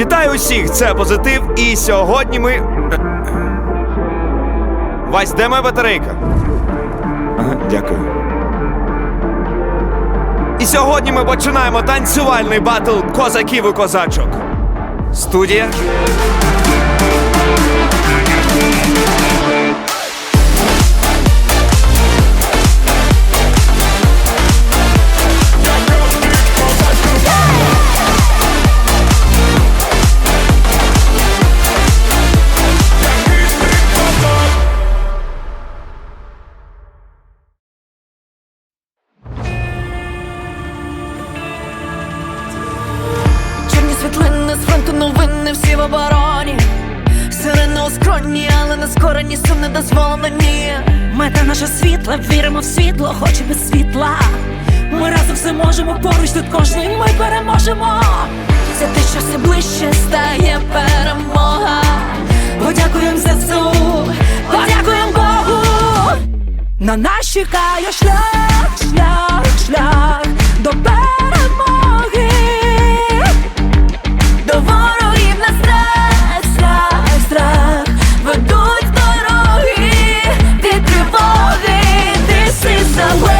Вітаю усіх! Це позитив. І сьогодні ми. Вась, де моя батарейка? Ага, дякую. І сьогодні ми починаємо танцювальний батл козаків і козачок. Студія. Скорені сум не дозволено ні. Мета наша світла, віримо в світло, хоч і без світла. Ми разом все можемо, поруч тут кожний ми переможемо. Це те, що все ближче стає перемога. Подякуємо ЗСУ, подякуємо Богу. На нас чекає шлях, шлях, шлях до перемоги. До ворогів на страх my way.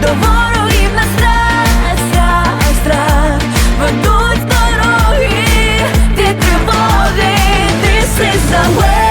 до ворогів на ведуть дороги ти тривоги. ти is the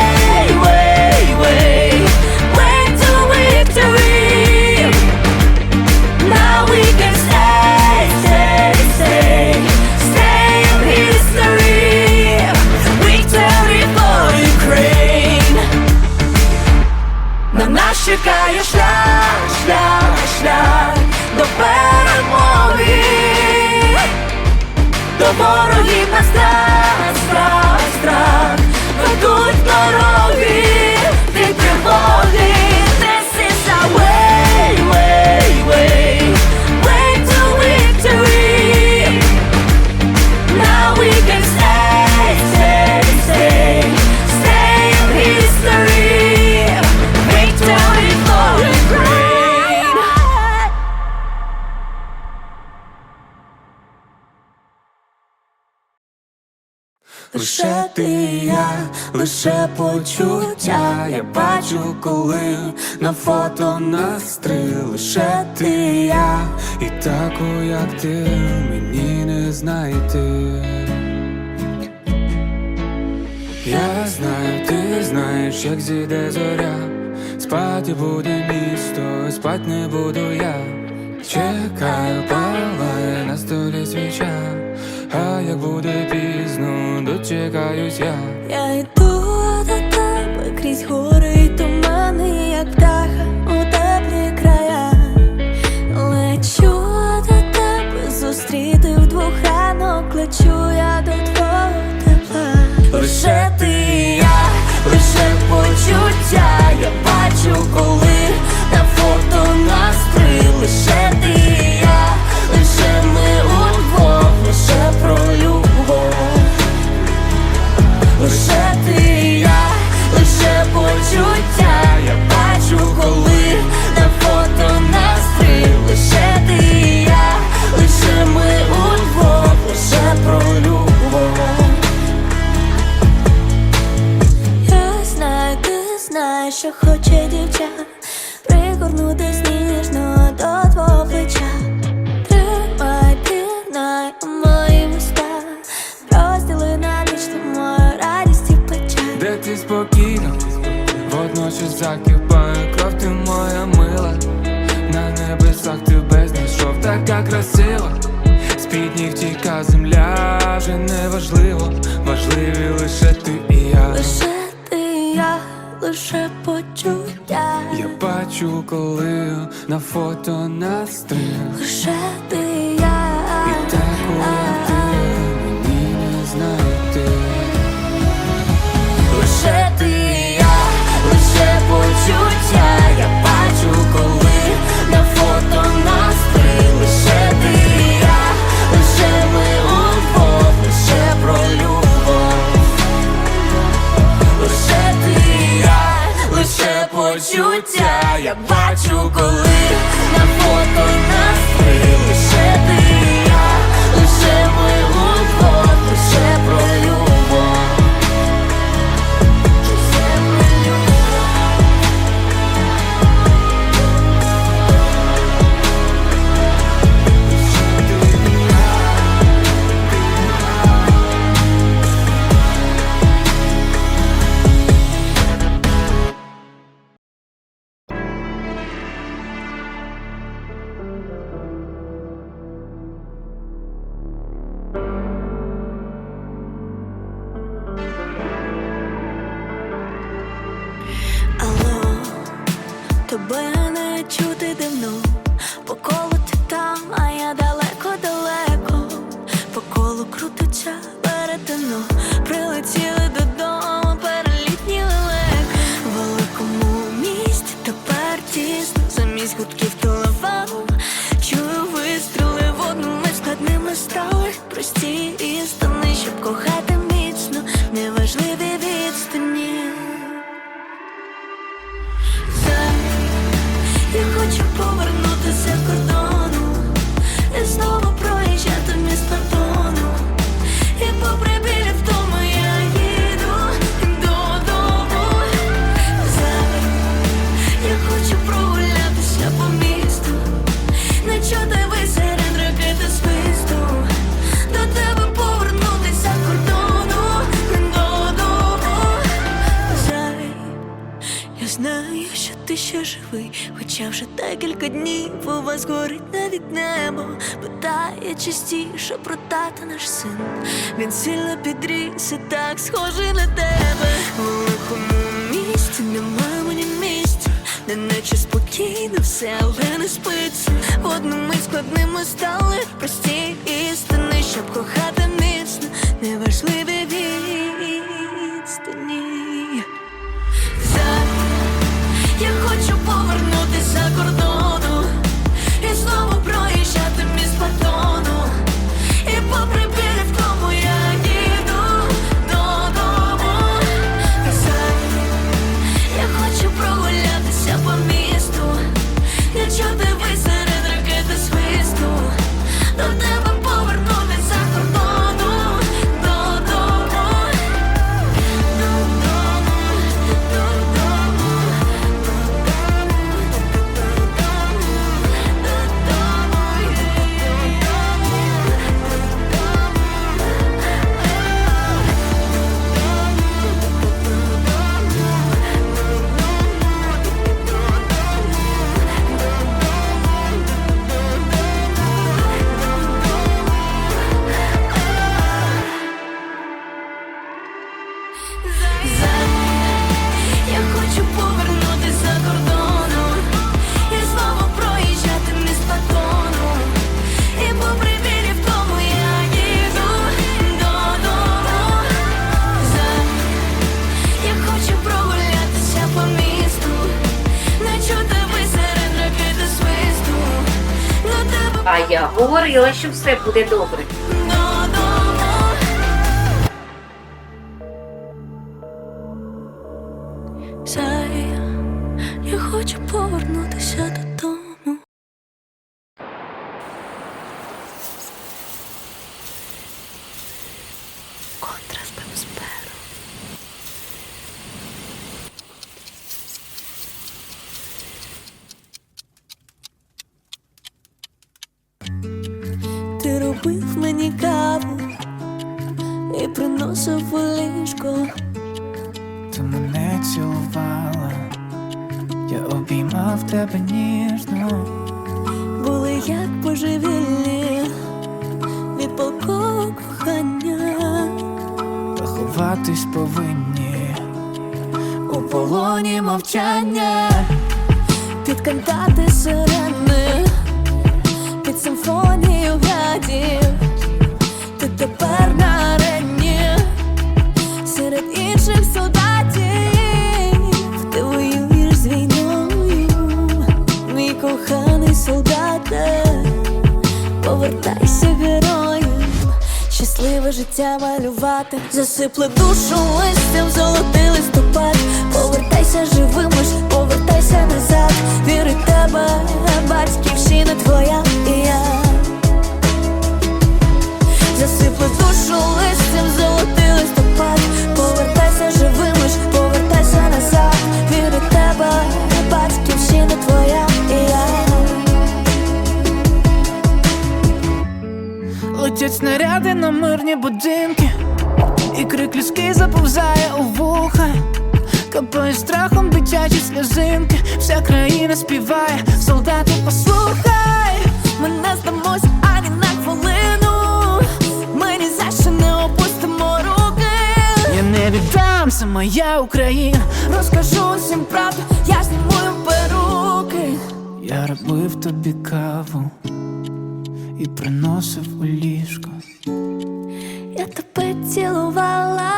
лише почуття, я бачу, коли на фото настрій, лише ти і я, і таку, як ти, мені не знайти. Я знаю, ти знаєш, як зійде зоря, спати буде місто, спать не буду я. Чекаю, палає на столі свіча, а як буде пізно, дочекаюсь я крізь гори й тумани, як птаха у теплі края, лечу до тебе зустріти в двох ранок, лечу я до твого тепла. Лише ти, і я, лише почуття, я бачу, коли. чуття Я бачу, коли на фото настрій Лише ти і я. І так коли ти мені не знайти. Лише ти я хочу повернутися кордону і знову. Хоча вже декілька днів у вас горить навіть небо, питає частіше про тата наш син. Він сильно підріс і так схожий на тебе. У лихому місті нема мені місця, не наче спокійно все, але не спиться. В одну мить складними стали прості істини. вірою, що все буде добре. Я хочу повернутися додому. Контраст. Робив мені каву і приносив у ліжко. Ти мене цілувала, я обіймав тебе ніжно. Були як божевільні від палкого кохання. Та ховатись повинні у полоні мовчання. Під кантати сирени, під симфонію серед інших солдатів, ти воюєш з війною, мій коханий солдате, повертайся героєм, щасливе життя малювати, засипли душу листям, золотий листопад, повертайся живим, повертайся назад, віри тебе, батьківщина твоя і я. Засипли душу листям, золотий листопад, повертайся живим, лиш повертайся назад, віри тебе, батьківщина твоя і я. Летять снаряди на мирні будинки, і крик людський заповзає у вуха. Капає страхом дитячі сльозинки, вся країна співає, солдати, послухай. Ми не здамось це моя Україна. Розкажу всім правду, я знімую перуки. Я робив тобі каву і приносив у ліжко. Я тебе цілувала,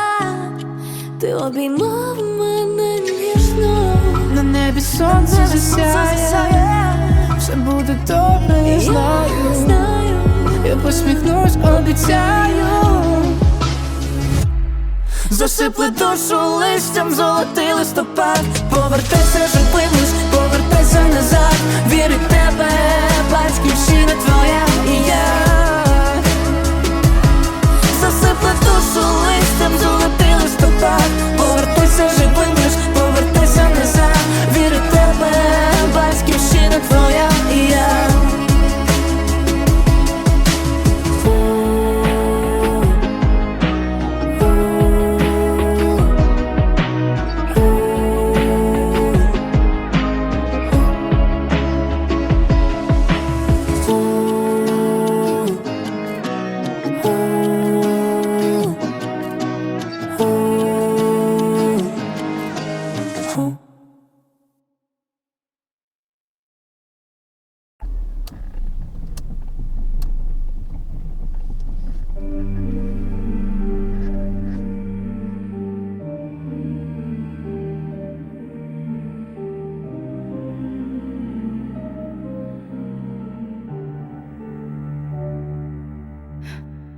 ти обіймав мене ніжно. На небі сонце засяє, все буде добре, я знаю. знаю. Я посміхнусь, обіцяю. Засипли душу листям, золотий листопад. Повертайся живим, лиш повертайся назад. Віри в тебе, батьківщина твоя і я. Засипли душу листям, золотий листопад.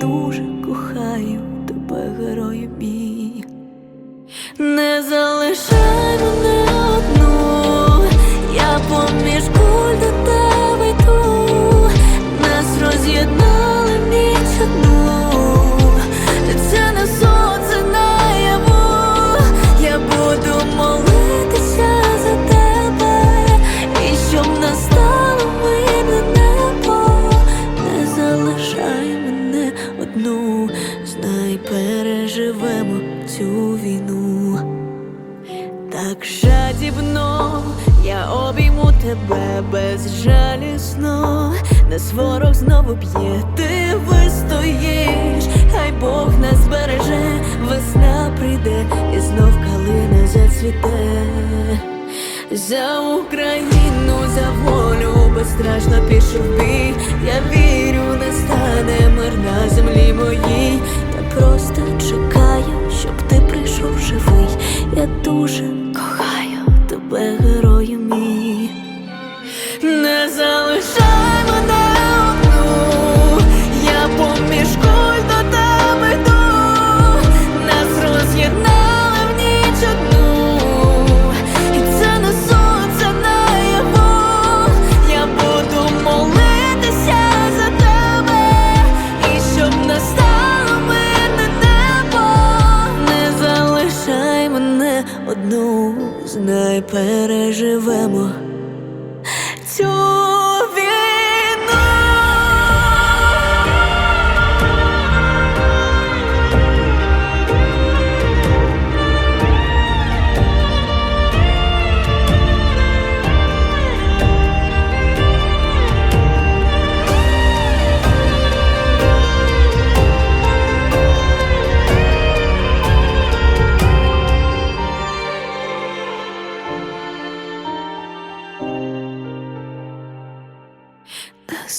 дуже кохаю тебе, герою мій. Не знову ти вистоїш, хай Бог нас береже, весна прийде і знов калина зацвіте. За Україну, за волю безстрашно пішов бій. Я вірю, настане мир на землі моїй. Я просто чекаю, щоб ти прийшов живий. Я дуже кохаю тебе, герою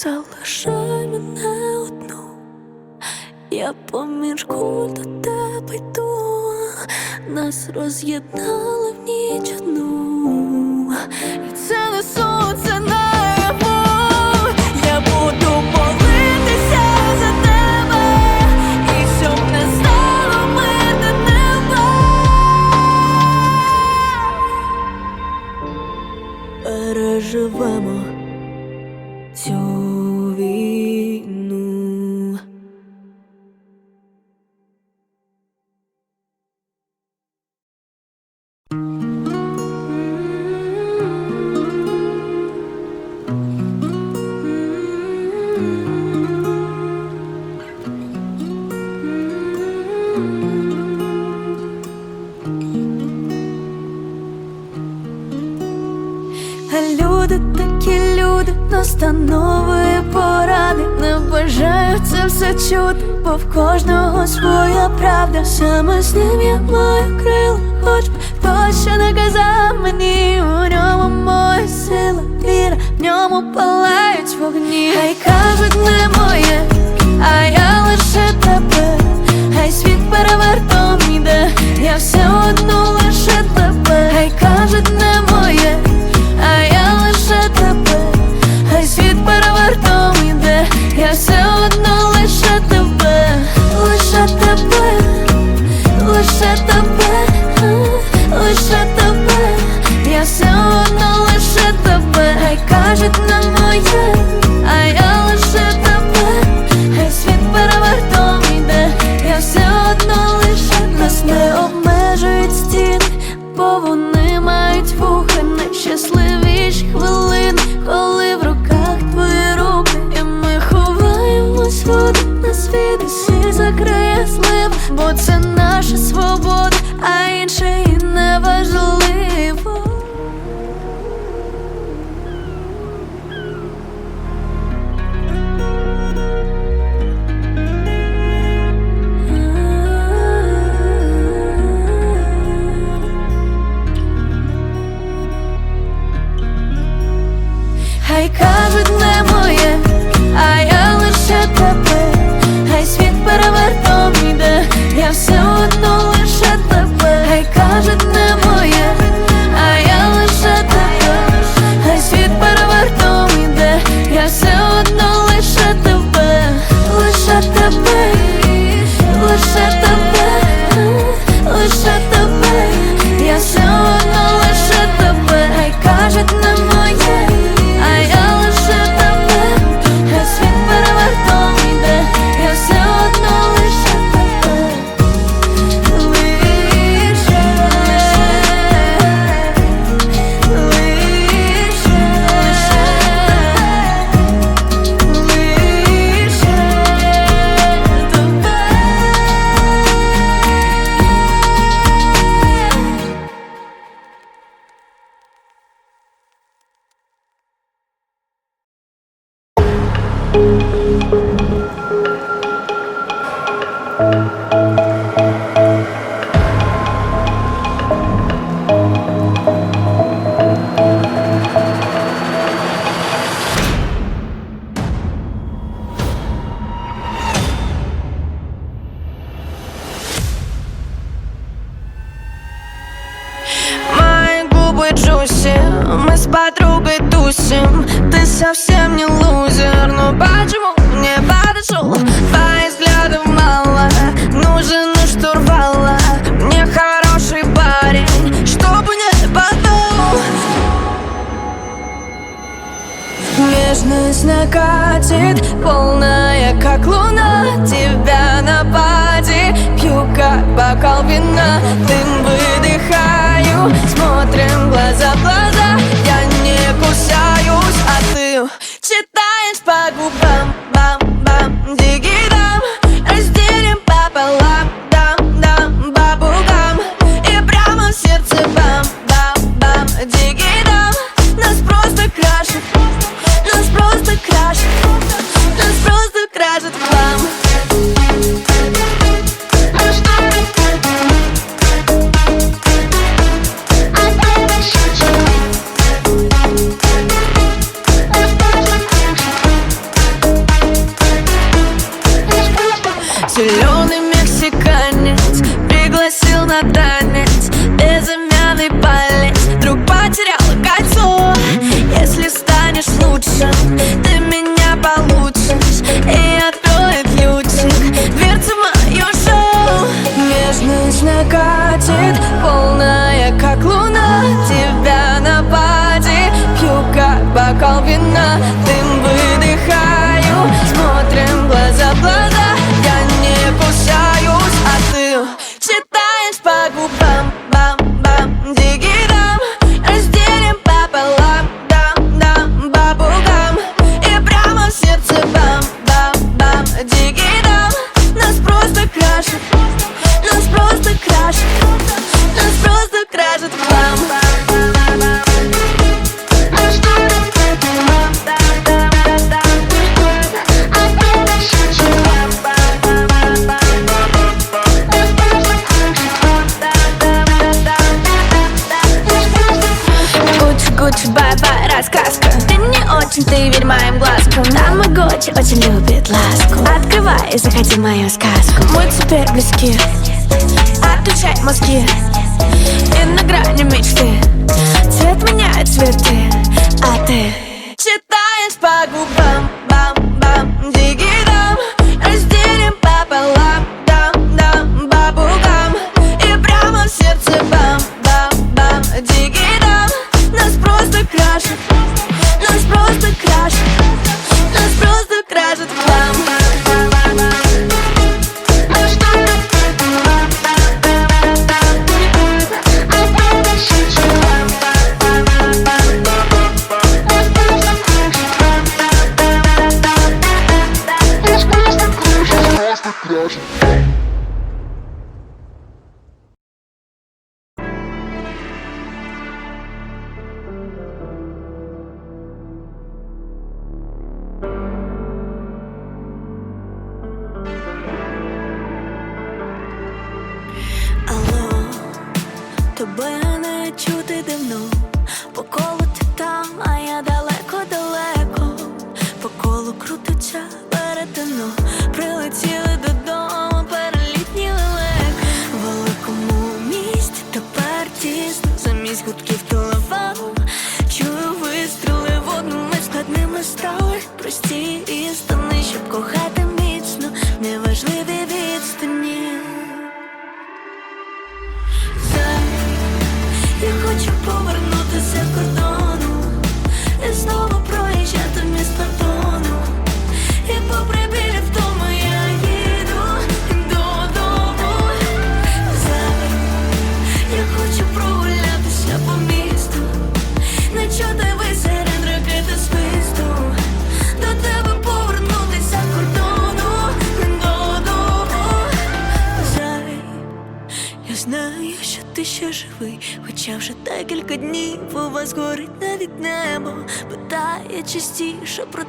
залишай мене одну, я поміркую до тебе йду, нас роз'єднала. настанови поради не бажаю це все чути, бо в кожного своя правда. Саме з ним я маю крила, хоч би хто ще не казав мені у ньому моя сила, віра, в ньому палають вогні. Хай кажуть не моє, а я лише тебе, хай світ перевертом іде, я все одно лише тебе, хай кажуть не моє. я все одно лише тебе, лише тебе, лише тебе, лише тебе, я все дым выдыхаю Смотрим глаза в глаза. Я не кусаюсь, а ты читаешь по губам. очень любит ласку Открывай и заходи в мою сказку. Мой теперь близки Отключай мозги. И на грани мечты. Цвет меняет цветы, а ты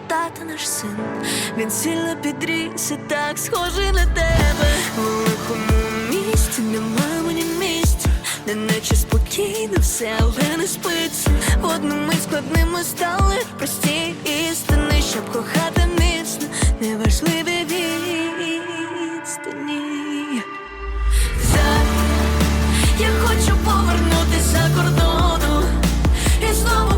тата наш син, він сильно підріс і так схожий на тебе. В лихому місті немає мені місця, де наче спокійно все, але не спиться. В складними стали прості істини, щоб кохати міцно, неважливі відстані. Зараз я хочу повернутися за кордону і знову.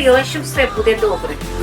Я що все буде добре.